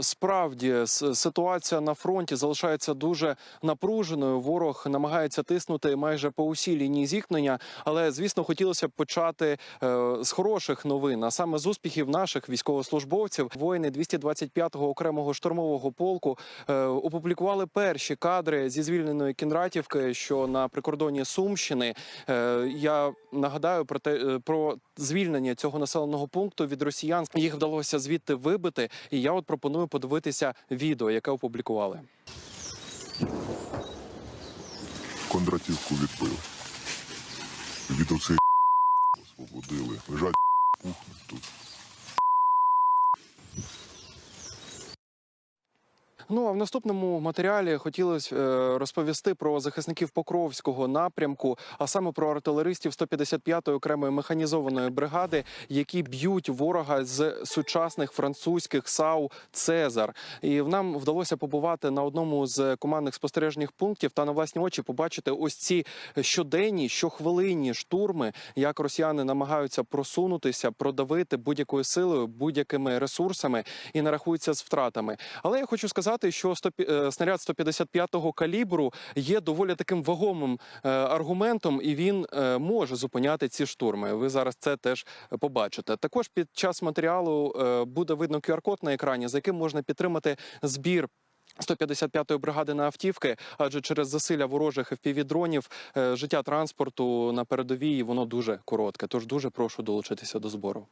Справді ситуація на фронті залишається дуже напруженою. Ворог намагається тиснути майже по усій лінії зіткнення. Але звісно, хотілося б почати е, з хороших новин, а саме з успіхів наших військовослужбовців. Воїни 225-го окремого штурмового полку е, опублікували перші кадри зі звільненої Кінратівки, що на прикордоні Сумщини. Е, я нагадаю про те про звільнення цього населеного пункту від росіян. Їх вдалося звідти вибити. І я от пропоную подивитися відео, яке опублікували. Кондратівку відбив. Від оцей освободили. Лежать кухні тут. Ну а в наступному матеріалі хотілося е, розповісти про захисників Покровського напрямку, а саме про артилеристів 155-ї окремої механізованої бригади, які б'ють ворога з сучасних французьких САУ Цезар. І нам вдалося побувати на одному з командних спостережних пунктів та на власні очі побачити ось ці щоденні, щохвилинні штурми, як росіяни намагаються просунутися, продавити будь-якою силою, будь-якими ресурсами і не рахуються з втратами. Але я хочу сказати, що 100 пі- е, снаряд 155-го калібру є доволі таким вагомим е, аргументом, і він е, може зупиняти ці штурми. Ви зараз це теж побачите. Також під час матеріалу буде видно QR-код на екрані, за яким можна підтримати збір. 155-ї бригади на автівки, адже через засилля ворожих FPV-дронів життя транспорту на передовій воно дуже коротке. Тож дуже прошу долучитися до збору.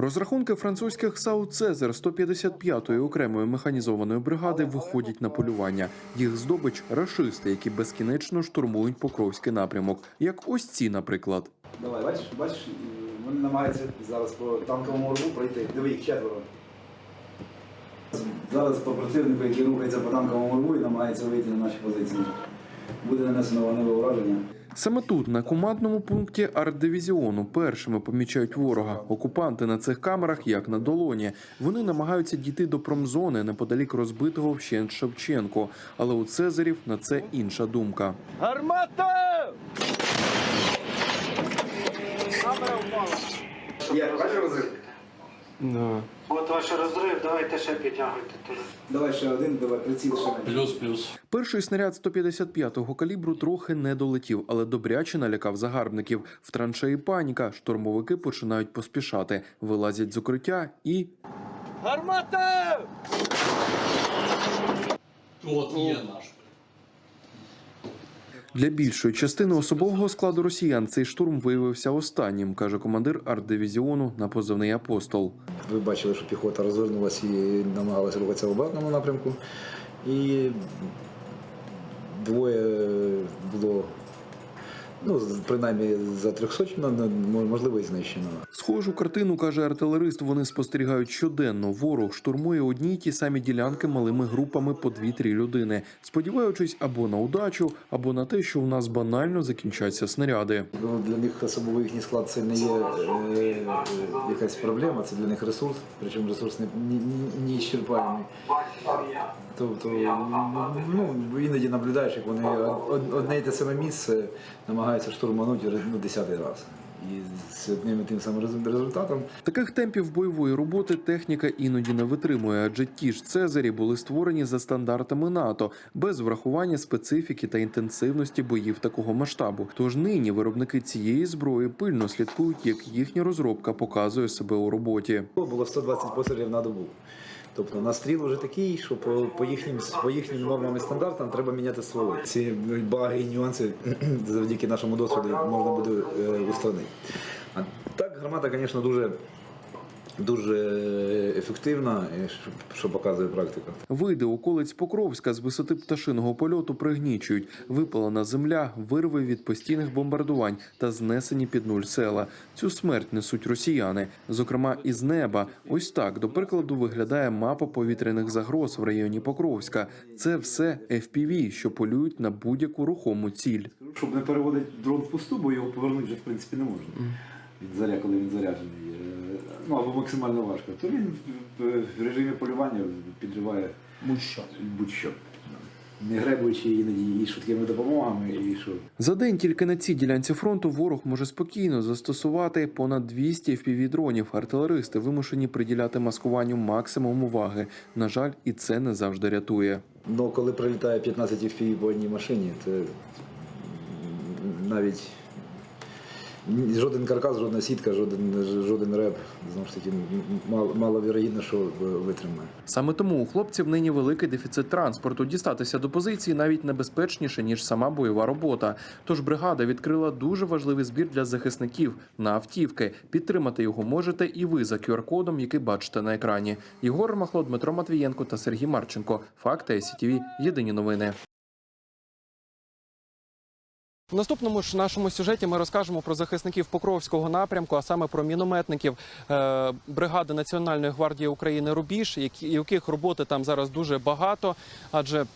Розрахунки французьких САУ Цезар 155-ї окремої механізованої бригади виходять на полювання. Їх здобич рашисти, які безкінечно штурмують Покровський напрямок, як ось ці, наприклад. Давай, бачиш, бачиш, вони намагаються зараз по танковому рву пройти. Диви їх четверо. Зараз по противнику, який рухається по танковому рву і намагається вийти на наші позиції. Буде нанесено вогневе ураження. Саме тут, на командному пункті артдивізіону, першими помічають ворога. Окупанти на цих камерах, як на долоні. Вони намагаються дійти до промзони неподалік розбитого вщент Шевченко. Але у Цезарів на це інша думка. Є, бачиш розрив? От ваш розрив, давайте ще підтягуйте туди. Давай ще один, давай приціл ще менше. Плюс, плюс. Перший снаряд 155-го калібру трохи не долетів, але добряче налякав загарбників. В траншеї паніка. Штурмовики починають поспішати, вилазять з укриття і От є наш. Для більшої частини особового складу росіян цей штурм виявився останнім, каже командир арт-дивізіону на позивний апостол. Ви бачили, що піхота розвернулася і намагалася рухатися в обратному напрямку. І двоє було, ну, принаймні за 300, ну, можливо, і знищено. Схожу картину каже артилерист. Вони спостерігають щоденно. Ворог штурмує одні й ті самі ділянки малими групами по 2-3 людини, сподіваючись або на удачу, або на те, що у нас банально закінчаться снаряди. Ну, Для них особовий їхній склад це не є е, е, якась проблема, це для них ресурс, причому ресурс не, не, не іщерпаємий. Тобто ну, іноді наблюдаєш, як вони одне й те саме місце намагаються штурманути ну, десятий раз. І з одним і тим самим результатом Таких темпів бойової роботи техніка іноді не витримує, адже ті ж Цезарі були створені за стандартами НАТО без врахування специфіки та інтенсивності боїв такого масштабу. Тож нині виробники цієї зброї пильно слідкують, як їхня розробка показує себе у роботі. було 120 пострілів на добу. Тобто настріл уже такий, що по, по, їхнім, по їхнім нормам і стандартам треба міняти стволи. Ці баги і нюанси завдяки нашому досвіду можна буде е, устранити. А так гармата, звісно, дуже, дуже ефективна, що, показує практика. Види околиць Покровська з висоти пташиного польоту пригнічують. Випалена земля, вирви від постійних бомбардувань та знесені під нуль села. Цю смерть несуть росіяни. Зокрема, із неба. Ось так, до прикладу, виглядає мапа повітряних загроз в районі Покровська. Це все FPV, що полюють на будь-яку рухому ціль. Щоб не переводити дрон в пусту, бо його повернути вже в принципі не можна. Він заря, коли він заряджений. Е, Ну або максимально важко, то він в- в режимі полювання підриває Будь-що. будь-що. не гребуючи іноді і швидкими допомогами, і що За день тільки на цій ділянці фронту ворог може спокійно застосувати понад 200 FPV-дронів. Артилеристи вимушені приділяти маскуванню максимум уваги. На жаль, і це не завжди рятує. Ну, коли прилітає 15 FPV по одній машині, це навіть жоден каркас, жодна сітка, жоден, жоден реп, знову ж таки, мало, маловірогідно, що витримає. Саме тому у хлопців нині великий дефіцит транспорту. Дістатися до позиції навіть небезпечніше ніж сама бойова робота. Тож бригада відкрила дуже важливий збір для захисників на автівки. Підтримати його можете і ви за QR-кодом, який бачите на екрані. Єгор Махло, Дмитро Матвієнко та Сергій Марченко. Факти СІТВ. Єдині новини. В наступному ж нашому сюжеті ми розкажемо про захисників Покровського напрямку, а саме про мінометників е, бригади Національної гвардії України Рубіж, яких роботи там зараз дуже багато, адже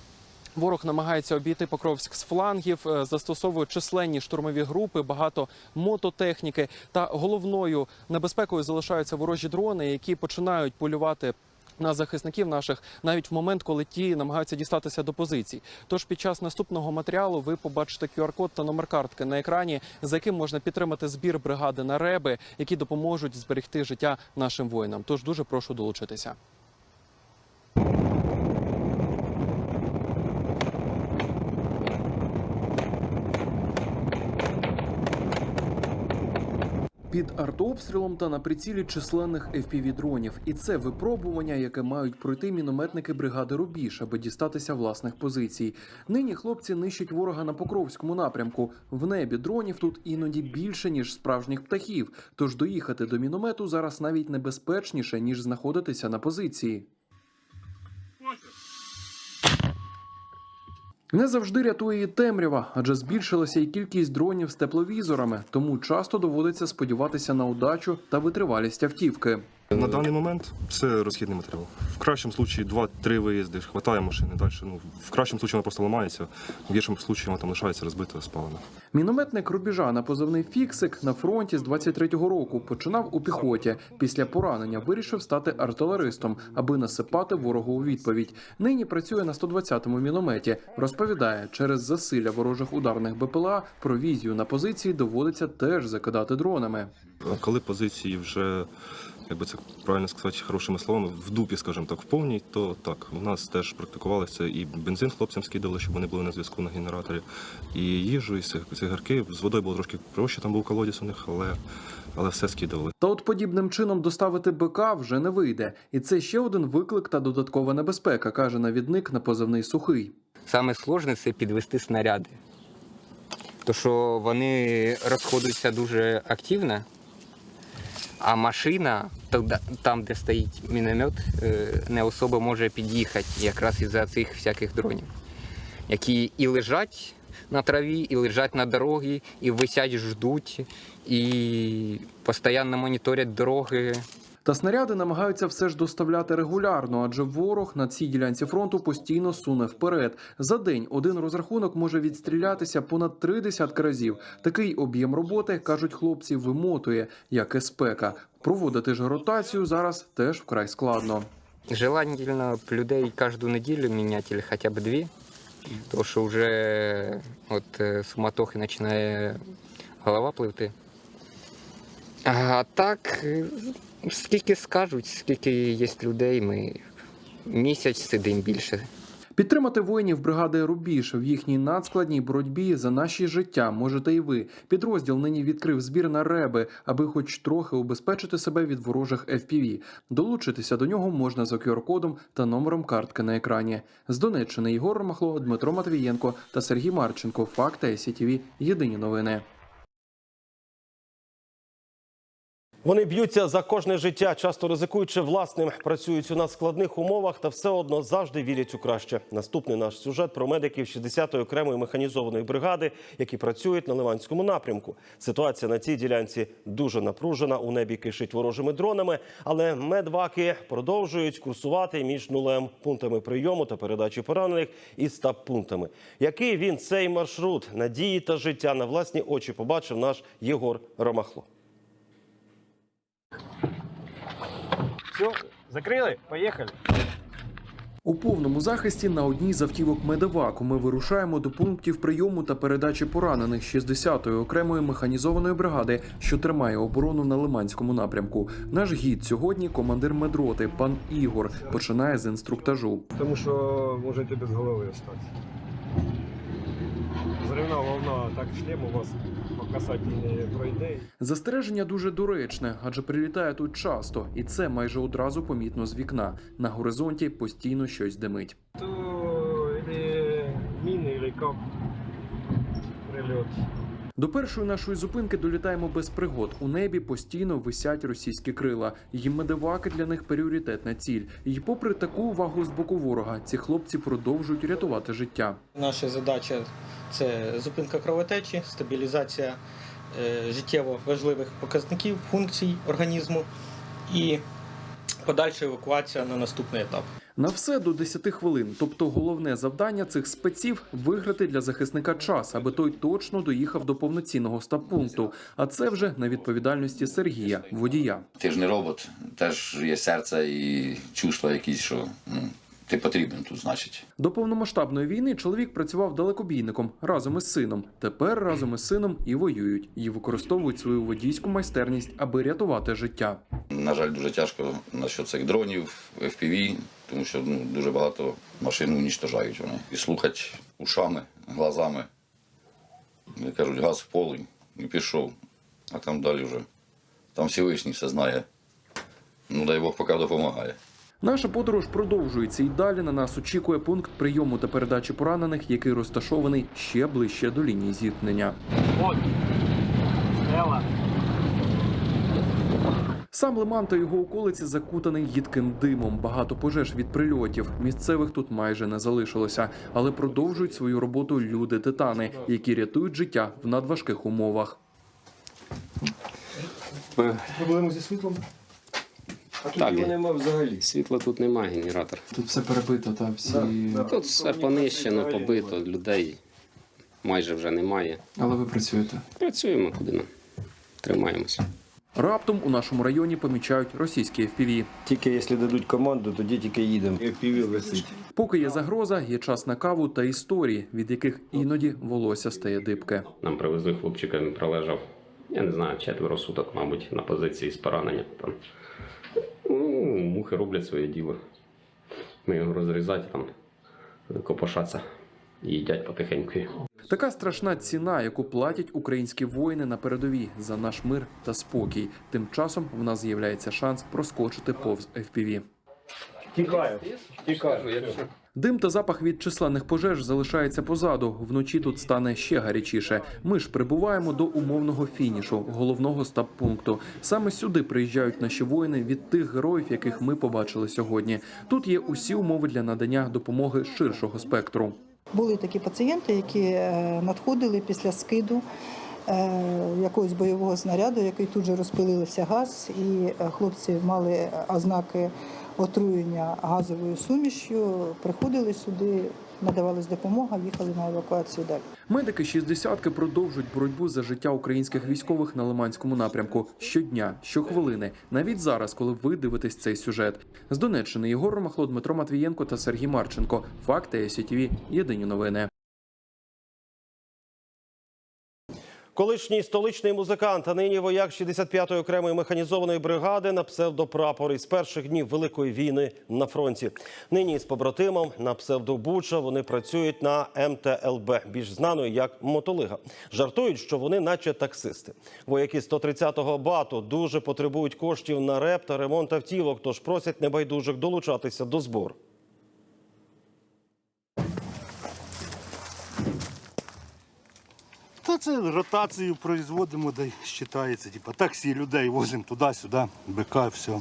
Ворог намагається обійти Покровськ з флангів, е, застосовує численні штурмові групи, багато мототехніки. Та головною небезпекою залишаються ворожі дрони, які починають полювати. На захисників наших навіть в момент, коли ті намагаються дістатися до позицій. Тож під час наступного матеріалу ви побачите QR-код та номер картки на екрані, за яким можна підтримати збір бригади на реби, які допоможуть зберегти життя нашим воїнам. Тож дуже прошу долучитися. Під артобстрілом та на прицілі численних FPV-дронів. І це випробування, яке мають пройти мінометники бригади Рубіж, аби дістатися власних позицій. Нині хлопці нищать ворога на Покровському напрямку. В небі дронів тут іноді більше ніж справжніх птахів. Тож доїхати до міномету зараз навіть небезпечніше ніж знаходитися на позиції. Не завжди рятує і темрява, адже збільшилася і кількість дронів з тепловізорами, тому часто доводиться сподіватися на удачу та витривалість автівки. На даний момент це розхідний матеріал. В кращому випадку 2-3 виїзди, хватає машини далі. Ну, в кращому випадку вона просто ламається, в гіршому випадку вона там лишається розбита, спалена. Мінометник рубіжа на позивний Фіксик на фронті з 23-го року починав у піхоті. Після поранення вирішив стати артилеристом, аби насипати ворогу у відповідь. Нині працює на 120-му мінометі. Розповідає, через засилля ворожих ударних БПЛА провізію на позиції доводиться теж закидати дронами. Коли позиції вже, як би це правильно сказати, хорошими словами, в дупі, скажімо так, в повній, то так, у нас теж практикувалося і бензин хлопцям скидали, щоб вони були на зв'язку на генераторі, і їжу, і цигарки. З водою було трошки проще, там був колодязь у них, але, але все скидували. Та от подібним чином доставити БК вже не вийде. І це ще один виклик та додаткова небезпека, каже навідник на позивний сухий. Саме сложне це підвести снаряди. То що вони розходуються дуже активно, а машина, там, де стоїть міномет, е, не особо може під'їхати якраз із-за цих всяких дронів, які і лежать на траві, і лежать на дорогі, і висять, ждуть, і постійно моніторять дороги. Та снаряди намагаються все ж доставляти регулярно, адже ворог на цій ділянці фронту постійно суне вперед. За день один розрахунок може відстрілятися понад три десятки разів. Такий об'єм роботи кажуть хлопці, вимотує, як і спека. Проводити ж ротацію зараз теж вкрай складно. Желательно людей кожну неділю міняти, або хоча б дві. Тому що вже от е, суматохи починає голова пливти. А так, е, скільки скажуть, скільки є людей, ми місяць сидимо більше. Підтримати воїнів бригади Рубіж в їхній надскладній боротьбі за наші життя можете і ви. Підрозділ нині відкрив збір на реби, аби хоч трохи убезпечити себе від ворожих FPV. Долучитися до нього можна за QR-кодом та номером картки на екрані. З Донеччини Ігор Махло, Дмитро Матвієнко та Сергій Марченко. Факти СІТВ. Єдині новини. Вони б'ються за кожне життя, часто ризикуючи власним, працюють у надскладних умовах та все одно завжди вірять у краще. Наступний наш сюжет про медиків 60-ї окремої механізованої бригади, які працюють на Ливанському напрямку. Ситуація на цій ділянці дуже напружена. У небі кишить ворожими дронами, але медваки продовжують курсувати між нулем пунктами прийому та передачі поранених і стаб-пунктами. Який він цей маршрут надії та життя на власні очі побачив наш Єгор Ромахло. Все, закрыли? Поехали. У повному захисті на одній з автівок медеваку ми вирушаємо до пунктів прийому та передачі поранених 60-ї окремої механізованої бригади, що тримає оборону на Лиманському напрямку. Наш гід сьогодні командир медроти, пан Ігор, починає з інструктажу. Тому що можете без голови остатися. Зривна волна, так шлем у вас не пройде. Застереження дуже доречне, адже прилітає тут часто, і це майже одразу помітно з вікна. На горизонті постійно щось димить. То міни, ріка прильот. До першої нашої зупинки долітаємо без пригод. У небі постійно висять російські крила. Її медиваки для них пріоритетна ціль. І попри таку увагу з боку ворога, ці хлопці продовжують рятувати життя. Наша задача це зупинка кровотечі, стабілізація е, життєво важливих показників, функцій організму і подальша евакуація на наступний етап. На все до 10 хвилин. Тобто головне завдання цих спеців виграти для захисника час, аби той точно доїхав до повноцінного стаб-пункту. А це вже на відповідальності Сергія, водія. Ти ж не робот, теж є серце і чувства якісь, що ну, ти потрібен тут, значить. До повномасштабної війни чоловік працював далекобійником разом із сином. Тепер разом із сином і воюють, і використовують свою водійську майстерність, аби рятувати життя. На жаль, дуже тяжко насчет цих дронів, FPV, тому що ну, дуже багато машин унічтожають вони. І слухати ушами, глазами. Як кажуть, газ в поле і пішов. А там далі вже. Там Всевишній все знає. Ну, дай Бог поки допомагає. Наша подорож продовжується і далі на нас очікує пункт прийому та передачі поранених, який розташований ще ближче до лінії зіткнення. Сам Лиман та його околиці закутаний їдким димом. Багато пожеж від прильотів. Місцевих тут майже не залишилося, але продовжують свою роботу люди титани, які рятують життя в надважких умовах. Проблеми зі світлом? А тут Так, його нема взагалі. Світла тут немає, генератор. Тут все перебито, та всі. Тут все понищено, побито, людей майже вже немає. Але ви працюєте. Працюємо куди нам. Тримаємося. Раптом у нашому районі помічають російські FPV. Тільки якщо дадуть команду, тоді тільки їдемо. Піві висить. Поки є загроза, є час на каву та історії, від яких іноді волосся стає дибке. Нам привезли хлопчика, він пролежав, я не знаю, четверо суток, мабуть, на позиції з пораненням. Там. Ну, мухи роблять своє діло. Ми його розрізати, там, копошаться і їдять потихеньку. Така страшна ціна, яку платять українські воїни на передовій за наш мир та спокій. Тим часом в нас з'являється шанс проскочити повз FPV. Тікаю. Тікаю. Дим та запах від численних пожеж залишається позаду. Вночі тут стане ще гарячіше. Ми ж прибуваємо до умовного фінішу, головного стаб-пункту. Саме сюди приїжджають наші воїни від тих героїв, яких ми побачили сьогодні. Тут є усі умови для надання допомоги ширшого спектру. Були такі пацієнти, які е, надходили після скиду е, якогось бойового снаряду, який тут же розпилився газ, і е, хлопці мали ознаки отруєння газовою сумішю, приходили сюди, надавалась допомога, їхали на евакуацію далі. Медики шістдесятки продовжують боротьбу за життя українських військових на Лиманському напрямку щодня, щохвилини, навіть зараз, коли ви дивитесь цей сюжет. З Донеччини Єгор Ромахло, Дмитро Матвієнко та Сергій Марченко. Факти СІТВ. Єдині новини. Колишній столичний музикант, а нині вояк 65-ї окремої механізованої бригади на псевдопрапор із перших днів Великої війни на фронті. Нині з побратимом на псевдобуча вони працюють на МТЛБ, більш знаною як Мотолига. Жартують, що вони, наче таксисти. Вояки 130-го бату дуже потребують коштів на реп та ремонт автівок, тож просять небайдужих долучатися до збору. Це ротацію производимо, де вважається. Типа таксі людей возимо туди-сюди, БК, все.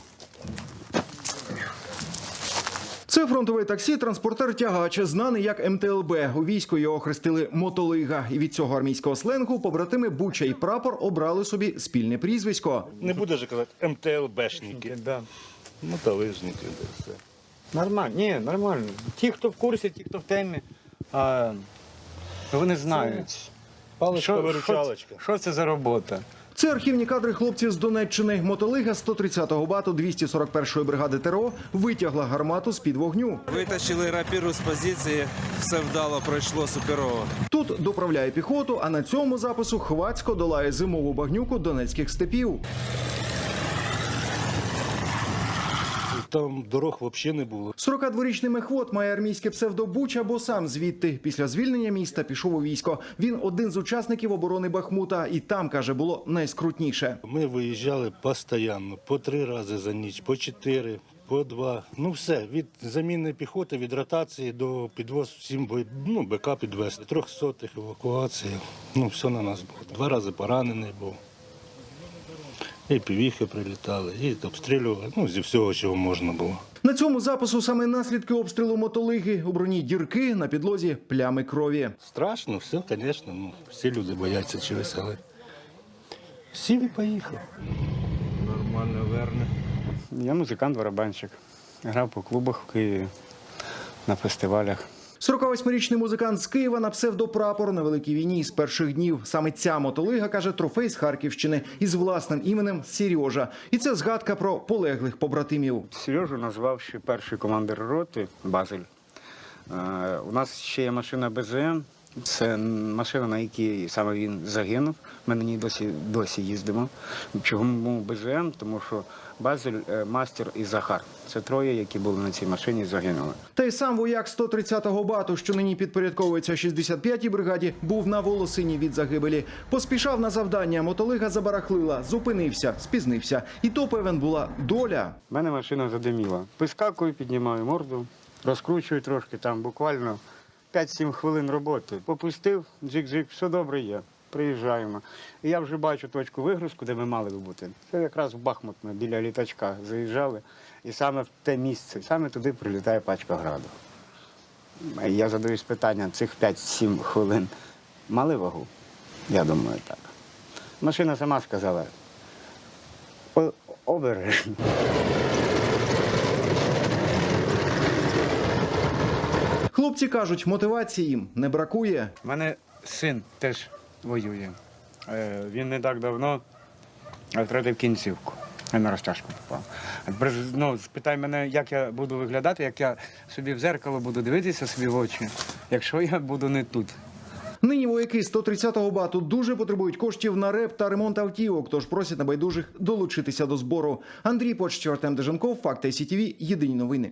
Це фронтове таксі, транспортер тягач, знаний як МТЛБ. У війську його охрестили мотолига. І від цього армійського сленгу побратими Буча і прапор обрали собі спільне прізвисько. Не буде же казати МТЛБшники. Да. Ну де все. Нормально, ні, нормально. Ті, хто в курсі, ті, хто в темі, а, вони знають. Паличка Що- виручалочка. Що це за робота? Це архівні кадри хлопців з Донеччини. Мотолига 130-го бату 241-ї бригади ТРО витягла гармату з під вогню. Витащили рапіру з позиції, все вдало пройшло суперово. Тут доправляє піхоту, а на цьому запису хвацько долає зимову багнюку донецьких степів. Там дорог взагалі не було. 42-річний мехвод має армійське псевдо Буча, бо сам звідти. Після звільнення міста пішов у військо. Він один з учасників оборони Бахмута, і там каже, було найскрутніше. Ми виїжджали постійно, по три рази за ніч, по чотири, по два. Ну все, від заміни піхоти, від ротації до підвоз всім бой- ну, БК підвезли. Трьохсотих евакуації. Ну, все на нас було. Два рази поранений був. І півіхи прилітали, і обстрілювали. Ну, зі всього, чого можна було. На цьому запису саме наслідки обстрілу мотолиги. У броні дірки на підлозі плями крові. Страшно, все, звісно, ну, всі люди бояться чогось, але сів і поїхав. Нормально, верно. Я музикант, барабанщик. Грав по клубах в Києві на фестивалях. 48-річний музикант з Києва на псевдопрапор на великій війні з перших днів. Саме ця мотолига каже трофей з Харківщини із власним іменем Сережа. І це згадка про полеглих побратимів. Сережу назвав ще перший командир роти Базель. Е, У нас ще є машина БЗМ. Це машина, на якій саме він загинув. Ми на ній досі, досі їздимо. Чому БЗМ? Тому що Базель, е, Мастер і Захар. Це троє, які були на цій машині загинули. Та й сам вояк 130-го бату, що нині підпорядковується 65-й бригаді, був на волосині від загибелі. Поспішав на завдання, мотолига забарахлила, зупинився, спізнився. І то певен була доля. У мене машина задиміла. Вискакую, піднімаю морду, розкручую трошки, там буквально 5-7 хвилин роботи. Попустив, джик-джик, все добре є. Приїжджаємо. І я вже бачу точку вигрузку, де ми мали би бути. Це якраз в Бахмут ми біля літачка заїжджали. І саме в те місце, саме туди прилітає пачка граду. Я задаюсь питанням, цих 5-7 хвилин мали вагу? Я думаю, так. Машина сама сказала. «О- Обережно. Хлопці кажуть, мотивації їм не бракує. У мене син теж воює. Е, Він не так давно втратив кінцівку. На розтяжку попав. Ну, спитай мене, як я буду виглядати, як я собі в зеркало буду дивитися собі в очі, якщо я буду не тут. Нині вояки 130-го бату дуже потребують коштів на реп та ремонт автівок, тож просять небайдужих долучитися до збору. Андрій Почтів, Артем Деженков, Факти СІТВ, Єдині новини.